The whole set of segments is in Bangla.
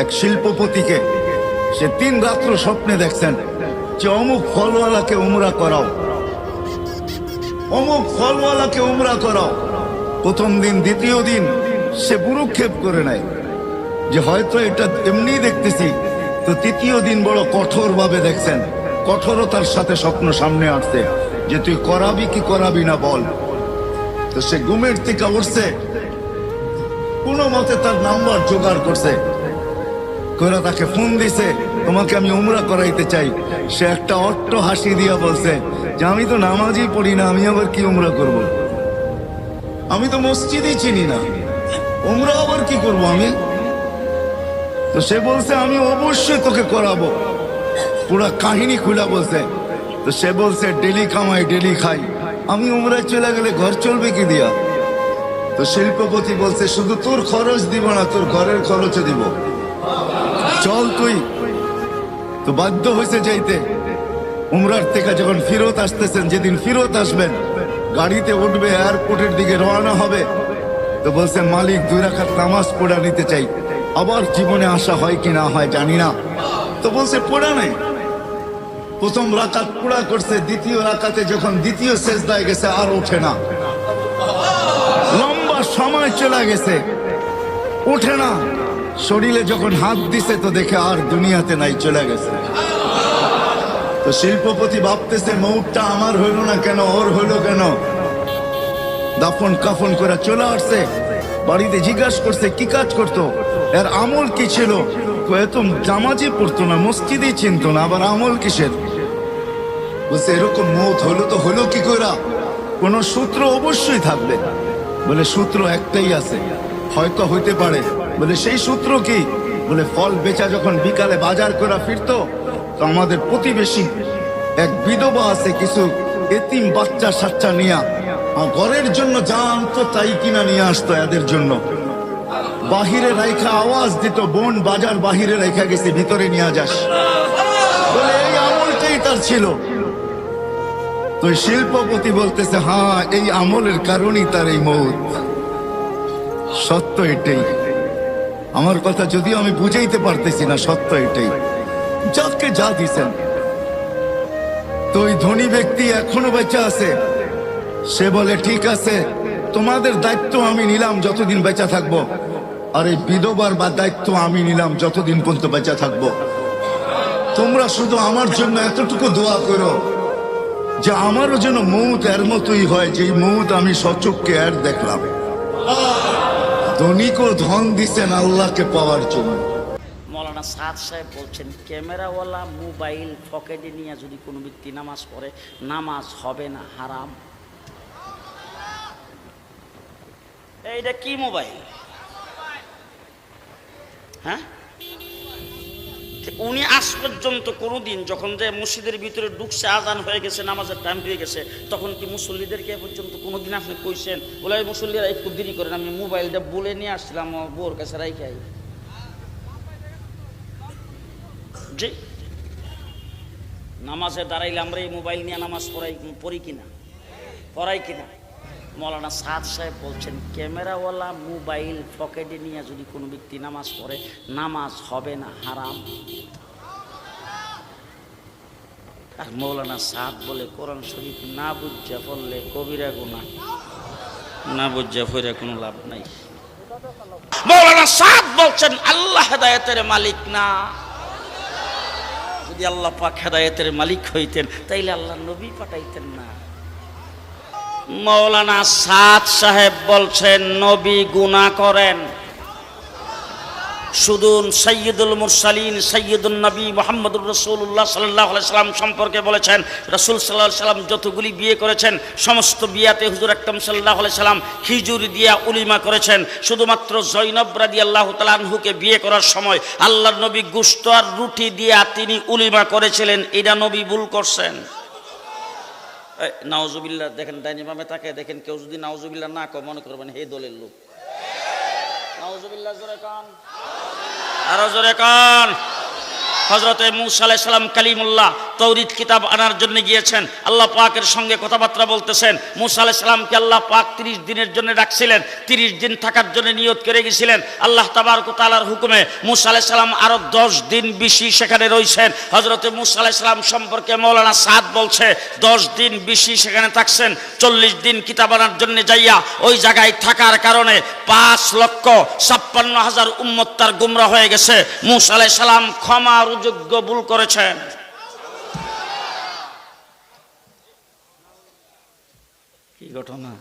এক শিল্পপতিকে। সে তিন রাত্র স্বপ্নে দেখছেন যে অমুক ফলওয়ালাকে উমরা করাও। অমুক ফলওয়ালাকে উমরা করাও। প্রথম দিন, দ্বিতীয় দিন সে বুরুক্ষেপ করে নেয়। যে হয়তো এটা এমনি দেখতেছি, তো তৃতীয় দিন বড় কঠোর ভাবে দেখছেন। কঠোরতার সাথে স্বপ্ন সামনে আসছে যে তুই করাবি কি করাবি না বল। তো সে ঘুমের থেকে উঠছে। কোনো মতে তার নাম্বার জোগাড় করছে। করে তাকে ফোন দিছে, তোমাকে আমি উমরা করাইতে চাই। সে একটা অট্ট হাসি দিয়া বলছে, যে আমি তো নামাজই পড়ি না, আমি আবার কি উমরা করব। আমি তো মসজিদই চিনি না। উমরা আবার কি করব আমি? তো সে বলছে, আমি অবশ্যই তোকে করাবো। পুরা কাহিনী খুলা বলছে। তো সে বলছে, ডেলি কামাই ডেলি খাই। আমি উমরায় চলে গেলে ঘর চলবে কি দিয়া? তো শিল্পপতি বলছে, শুধু তোর খরচ দিব না, তোর ঘরের খরচও দিব। চল তুই। তো বাধ্য হয়েছে যাইতে। উমরার থেকে যখন ফিরত আসতেছেন, যেদিন ফিরত আসবেন, গাড়িতে উঠবে এয়ারপোর্টের দিকে রওনা হবে। তো বলছে মালিক, দুই রাখাত নামাজ পড়া নিতে চাই। আবার জীবনে আসা হয় কি না হয় জানি না। তো বলছে, পড়া নেই। প্রথম রাকাত পোড়া করছে, দ্বিতীয় রাকাতে যখন দ্বিতীয় শেষ দায় গেছে, আর ওঠে না। লম্বা সময় চলে গেছে। ওঠে না। শরীরে যখন হাত দিছে তো দেখে আর দুনিয়াতে নাই, চলে গেছে। তো শিল্পপতি ভাবতেছে মৌটটা আমার হইল না কেন, ওর হইল কেন? দাফন কাফন করে চলে আসছে। বাড়িতে জিজ্ঞাসা করছে, কি কাজ করতো? এর আমল কি ছিল? কয়ে তো জামাজি পড়তো না মসজিদই চিনতো না, আবার আমল কিসের? বলছে, এরকম মৌত হলো তো হলো কি কইরা? কোন সূত্র অবশ্যই থাকবে। বলে, সূত্র একটাই আছে, হয়তো হইতে পারে। বলে, সেই সূত্র কি? বলে, ফল বেচা যখন বিকালে বাজার করা ফিরতো, তো আমাদের প্রতিবেশী এক বিধবা আছে, কিছু এতিম বাচ্চা সাচ্চা নিয়া ঘরের জন্য যা আনতো তাই কিনা নিয়ে আসতো এদের জন্য। বাহিরে রাইখা আওয়াজ দিত, বোন, বাজার বাহিরে রাইখা গেছে, ভিতরে নিয়ে যাস। বলে, এই আমলটাই তার ছিল। তো শিল্পপতি বলতেছে হ্যাঁ এই আমলের কারণেই তার এই মৌত। সত্য এটাই। আমার কথা যদিও আমি বুঝাইতে পারতেছি না, সত্য এটাই। যাকে যা দিছেন। তো ওই ধনী ব্যক্তি এখনও বেঁচে আছে। সে বলে, ঠিক আছে, তোমাদের দায়িত্ব আমি নিলাম যতদিন বেঁচে থাকব। আর এই বিধবার বা দায়িত্ব আমি নিলাম যতদিন পর্যন্ত বেঁচে থাকব। তোমরা শুধু আমার জন্য এতটুকু দোয়া করো, যে আমারও যেন মৌত এর মতোই হয় যে মৌত আমি সচককে এর দেখলাম। ধনিকও ধন দিছেন আল্লাহকে পাওয়ার জন্য। মৌলানা সাদ সাহেব বলছেন, ক্যামেরাওয়ালা মোবাইল পকেটে নিয়ে যদি কোনো ব্যক্তি নামাজ পড়ে, নামাজ হবে না, হারাম। এইটা কি মোবাইল? হ্যাঁ? উনি আজ পর্যন্ত কোনোদিন যখন যে মসজিদের ভিতরে ঢুকছে, আজান হয়ে গেছে, নামাজের টাইম হয়ে গেছে, তখন কি মুসল্লিদেরকে পর্যন্ত কোনোদিন আপনি কইছেন? বলে "এই মুসল্লিরা একটু দেরি করেন, আমি মোবাইলটা বলে নিয়ে আসছিলাম, আমার কাছে রাইখাই জি। নামাজে দাঁড়াইলে আমরা এই মোবাইল নিয়ে নামাজ পড়াই পড়ি কিনা? পড়াই কিনা? মৌলানা সাদ সাহেব বলছেন, ক্যামেরাওয়ালা মোবাইল পকেটে নিয়ে যদি কোনো ব্যক্তি নামাজ পড়ে, নামাজ হবে না, হারাম। আর মৌলানা সাদ বলে, কোরআন শরীফ না বুঝা পড়লে কবিরা গুণা না বুঝা ফিরে কোনো লাভ নাই। মৌলানা সাদ বলছেন, আল্লাহ হেদায়তের মালিক না। যদি আল্লাহ পাক হেদায়তের মালিক হইতেন, তাইলে আল্লাহ নবী পাঠাইতেন না। মৌলানা সাদ সাহেব বলছেন, নবী গুণা করেন। শুধু সৈয়দুল মুরসালিন সৈয়দুল নবী মোহাম্মদুর রসুল্লাহ সাল্লাহ সাল্লাম সম্পর্কে বলেছেন, রসুল সাল্লাহ সাল্লাম যতগুলি বিয়ে করেছেন, সমস্ত বিয়াতে হুজুর আকরম সাল্লাহ সাল্লাম খিজুর দিয়া উলিমা করেছেন। শুধুমাত্র জৈনব রাদি আল্লাহ তালানহুকে বিয়ে করার সময় আল্লাহ নবী গুস্ত আর রুটি দিয়া তিনি উলিমা করেছিলেন, এটা নবী ভুল করছেন। এই, নাওজুবিল্লাহ দেখেন ডাইনি বামে তাকে দেখেন কেউ যদি নাওজুবিল্লা না কয় মনে করবেন হে দলের লোক। নাওজুবিল্লা জোরে কান। আরও জোরে কান। হজরতে মুসা আলাইসালাম কালিমুল্লাহ তৌরিদ কিতাব আনার জন্য গিয়েছেন। আল্লাহ পাকের সঙ্গে কথাবার্তা বলতেছেন, মুসা আলাহ সাল্লামকে আল্লাহ পাক তিরিশ দিনের জন্য ডাকছিলেন, তিরিশ দিন থাকার জন্য নিয়ত করে গেছিলেন। আল্লাহ তাবারক তালার হুকুমে মুসা আলাহ সাল্লাম আরও দশ দিন বেশি সেখানে রয়েছেন। হজরতে মুসা আলাহ সম্পর্কে মৌলানা সাদ বলছে, দশ দিন বেশি সেখানে থাকছেন, চল্লিশ দিন কিতাব আনার জন্য যাইয়া ওই জায়গায় থাকার কারণে পাঁচ লক্ষ ছাপ্পান্ন হাজার উম্মত তার গুমরা হয়ে গেছে। মুসা আলাহ সাল্লাম ক্ষমার যোগ্য ভুল করেছেন। কি ঘটনা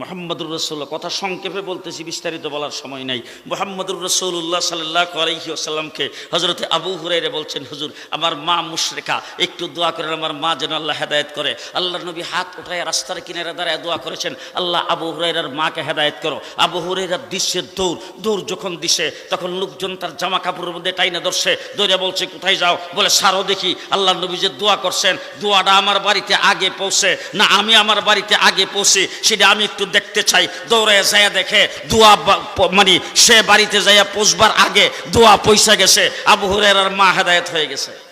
মোহাম্মদুর রসুল্লাহ কথা সংক্ষেপে বলতেছি, বিস্তারিত বলার সময় নাই। মোহাম্মদুর রসুল্লাহ সাল্লাহ আলহি আসাল্লামকে হজরতে আবু হুরাইরে বলছেন, হুজুর, আমার মা মুশরেখা একটু দোয়া করেন, আমার মা যেন আল্লাহ হেদায়ত করে। আল্লাহ নবী হাত উঠায় রাস্তার কিনারে দাঁড়ায় দোয়া করেছেন, আল্লাহ আবু হুরাইরার মাকে হেদায়ত করো। আবু হুরাইরার দৃশ্যের দৌড় দৌড় যখন দিছে তখন লোকজন তার জামা কাপড়ের মধ্যে টাইনে ধরছে, দৌড়ে বলছে, কোথায় যাও? বলে সারও দেখি। আল্লাহ নবী যে দোয়া করছেন, দোয়াটা আমার বাড়িতে আগে পৌঁছে, না আমি আমার বাড়িতে আগে পৌঁছে, সেটা আমি একটু দেখতে চাই। দৌড়ে যায় দেখে দোয়া মানে সে বাড়িতে যাইয়া পৌঁছবার আগে দোয়া পয়সা গেছে। আবু হুরের মা হেদায়ত হয়ে গেছে।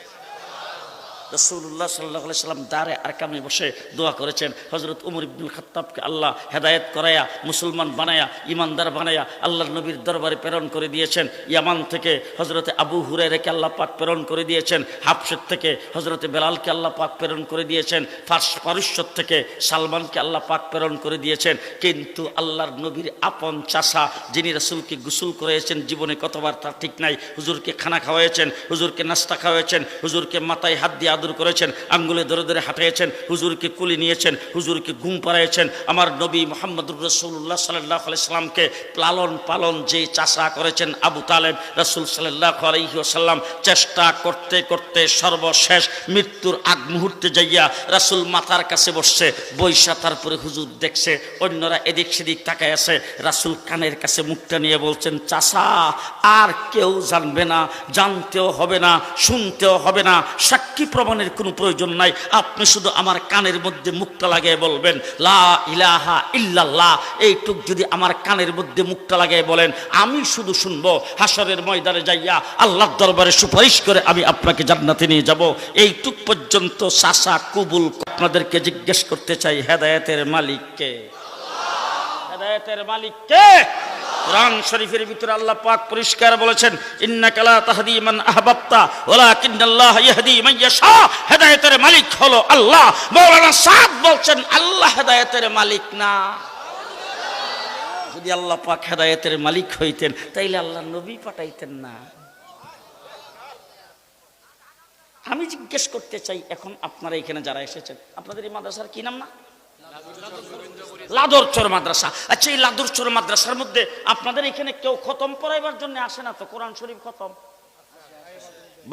রসুল্লাহ সাল্লাহ সাল্লাম দাঁড়ে আর কামে বসে দোয়া করেছেন হজরত উমর ইবনুল খাত্তাবকে আল্লাহ হেদায়েত করায়া, মুসলমান বানায়া ইমানদার বানায়া আল্লাহর নবীর দরবারে প্রেরণ করে দিয়েছেন। ইয়ামান থেকে হজরতে আবু হুরাইরাকে আল্লাহ পাক প্রেরণ করে দিয়েছেন। হাফসের থেকে হজরতে বেলালকে আল্লাহ পাক প্রেরণ করে দিয়েছেন। ফার্স পারস্যর থেকে সালমানকে আল্লাহ পাক প্রেরণ করে দিয়েছেন। কিন্তু আল্লাহর নবীর আপন চাষা যিনি রসুলকে গুসুল করেছেন জীবনে কতবার তার ঠিক নাই। হুজুরকে খানা খাওয়াইছেন হুজুরকে নাস্তা খাওয়াইছেন হুজুরকে মাথায় হাত দিয়ে আদর করেছেন, আঙ্গুলে ধরে ধরে হাঁটাইছেন হুজুরকে কুলি নিয়েছেন, হুজুরকে ঘুম পাড়াইছেন আমার নবী মোহাম্মদুর রসুল্লাহ সাল্লাহ সাল্লামকে লালন পালন যে চাষা করেছেন আবু তালেব রসুল সাল্লাহ আলহিহাসাল্লাম চেষ্টা করতে করতে সর্বশেষ মৃত্যুর আগ মুহূর্তে যাইয়া রাসুল মাথার কাছে বসছে বৈশা তারপরে হুজুর দেখছে, অন্যরা এদিক সেদিক তাকায় আছে, রাসুল কানের কাছে মুখটা নিয়ে বলছেন, চাষা, আর কেউ জানবে না, জানতেও হবে না, শুনতেও হবে না, সাক্ষী প্রমাণের কোনো প্রয়োজন নাই। আপনি শুধু আমার কানের মধ্যে মুখটা লাগিয়ে বলবেন, লা ইলাহা ইল্লাল্লাহ। এইটুক যদি আমার কানের মধ্যে মুখটা লাগিয়ে বলেন, আমি শুধু শুনব হাসরের ময়দানে যাইয়া আল্লাহর দরবারে সুপারিশ করে আমি আপনাকে জান্নাতে নিয়ে যাব। এইটুক পর্যন্ত সাসা কুবুল আপনাদেরকে জিজ্ঞেস করতে চাই, হেদায়েতের মালিককে। হেদায়েতের মালিক কে কোরআন শরীফের ভিতরে আল্লাহ পাক পরিষ্কার বলেছেন, ইন্নাকা লা তাহদি মান আহবাবতা, ওয়ালাকিন্নাল্লাহ ইয়াহদি মান ইয়াশা। হেদায়েতের মালিক হলো আল্লাহ। মাওলানা সাদ বলছেন, আল্লাহ হেদায়েতের মালিক না। যদি আল্লাহ পাক হেদায়েতের মালিক হইতেন, তাইলে আল্লাহ নবী পাঠাইতেন না। আমি জিজ্ঞেস করতে চাই, এখন আপনারা এখানে যারা এসেছেন, আপনাদের এই মাদ্রাসার কি নাম না? লাদরচর মাদ্রাসা। আচ্ছা এই লাদরচর মাদ্রাসার মধ্যে আপনাদের এখানে কেউ খতম পড়াইবার জন্য আসে না তো? কোরআন শরীফ খতম।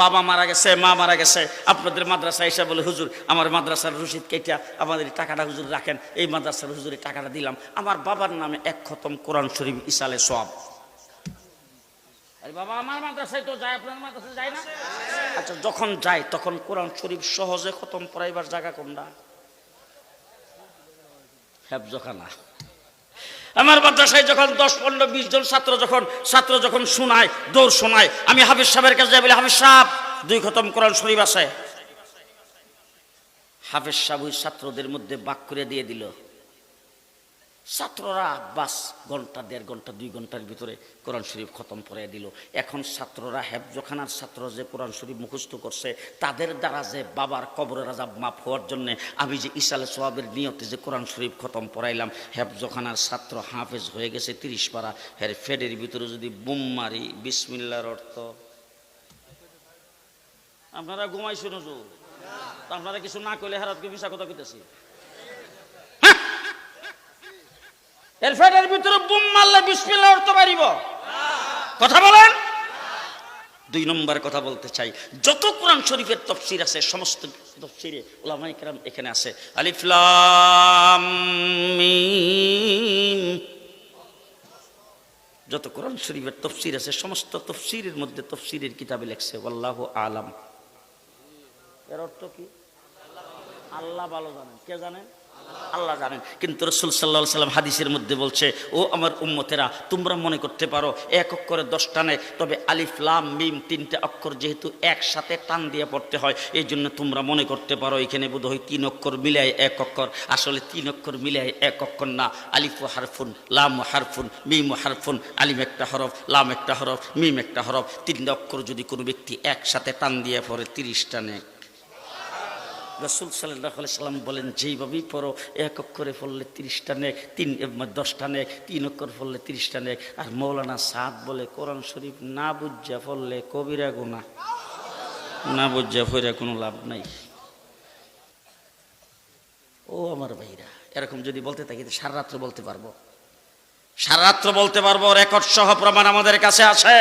বাবা মারা গেছে, মা মারা গেছে। আপনাদের মাদ্রাসা এসে বলে, হুজুর, আমার মাদ্রাসার রসিদ কেটে আমাদের টাকাটা হুজুর রাখেন। এই মাদ্রাসার হুজুরে টাকাটা দিলাম। আমার বাবার নামে এক খতম কোরআন শরীফ ইসালে সব আরে বাবা, আমার মাদ্রাসায় তো যায় আপনার মাদ্রাসায় যায় না? আচ্ছা যখন যায়, তখন কোরআন শরীফ সহজে খতম পড়াইবার জায়গা কোনটা? হেফজখানা আমার মাদ্রাসায় যখন দশ, পনেরো, বিশ জন ছাত্র যখন ছাত্র যখন শোনায়, দৌড় শোনায়, আমি হাফিজ সাহেবের কাছে যাই বলি, হাফিজ সাহেব, দুই খতম কোরআন শরীফ আছে। হাফিজ সাহেব ওই ছাত্রদের মধ্যে বাক করে দিয়ে দিল। ছাত্ররা বাস ঘণ্টা, দেড় ঘণ্টা, দুই ঘণ্টার ভিতরে কোরআন শরীফ খতম করে দিল। এখন ছাত্ররা, হেফজখানার ছাত্র যে কোরআন শরীফ মুখস্থ করছে, তাদের দ্বারা যে বাবার কবরের রাজা মাফ হওয়ার জন্য আমি যে ইসালে সোহাবের নিয়তে যে কোরআন শরীফ খতম পড়াইলাম, হেফজখানার ছাত্র হাফেজ হয়ে গেছে তিরিশ পারা। হের ফেডের ভিতরে যদি বুম মারি, বিসমিল্লার অর্থ। আপনারা ঘুমাইছেন আপনারা কিছু না করলে হারাতকে মিশা কথা কইতেছি। এর ফেটের ভিতরে বুম মারলে বিসমিল্লাহ অর্থ পারিব কথা বলেন? দুই নম্বর কথা বলতে চাই। যত কোরআন শরীফের তফসির আছে, সমস্ত তফসিরে ওলামাই কেরাম এখানে আছে। আলিফলাম। যত কোরআন শরীফের তফসির আছে, সমস্ত তফসিরের মধ্যে তফসিরের কিতাবে লেখছে আল্লাহ আলাম। এর অর্থ কি? আল্লাহ ভালো জানেন। কে জানেন? আল্লাহ জানেন। কিন্তু রসুল সাল্লাহ সাল্লাম হাদিসের মধ্যে বলছে, ও আমার উম্মতেরা, তোমরা মনে করতে পারো, এক অক্ষরে দশ টানে তবে আলিফ, লাম, মিম তিনটে অক্ষর যেহেতু একসাথে টান দিয়ে পড়তে হয় এই জন্য তোমরা মনে করতে পারো, এখানে বোধ হয় তিন অক্ষর মিলায় এক অক্ষর। আসলে তিন অক্ষর মিলায় এক অক্ষর না, আলিফ ও হারফুন, লাম ও হারফুন, মিম ও হারফুন, আলিম একটা হরফ, লাম একটা হরফ, মিম একটা হরফ, তিনটে অক্ষর যদি কোনো ব্যক্তি একসাথে টান দিয়ে পড়ে তিরিশ টানে রসুল সাল্লাহ সাল্লাম বলেন, যেইভাবেই পড়ো, এক অক্ষরে পড়লে তিরিশটা নেক, তিন দশটা নেক, তিন অক্ষর পড়লে তিরিশটা নেক। আর মৌলানা সাদ বলে, কোরআন শরীফ না বুঝা পড়লে কবিরা গুণা না বুঝা ফইরা কোনো লাভ নাই। ও আমার ভাইরা, এরকম যদি বলতে থাকি সারা রাত্র বলতে পারব। সারা রাত্র বলতে পারব, রেকর্ড সহ প্রমাণ আমাদের কাছে আছে।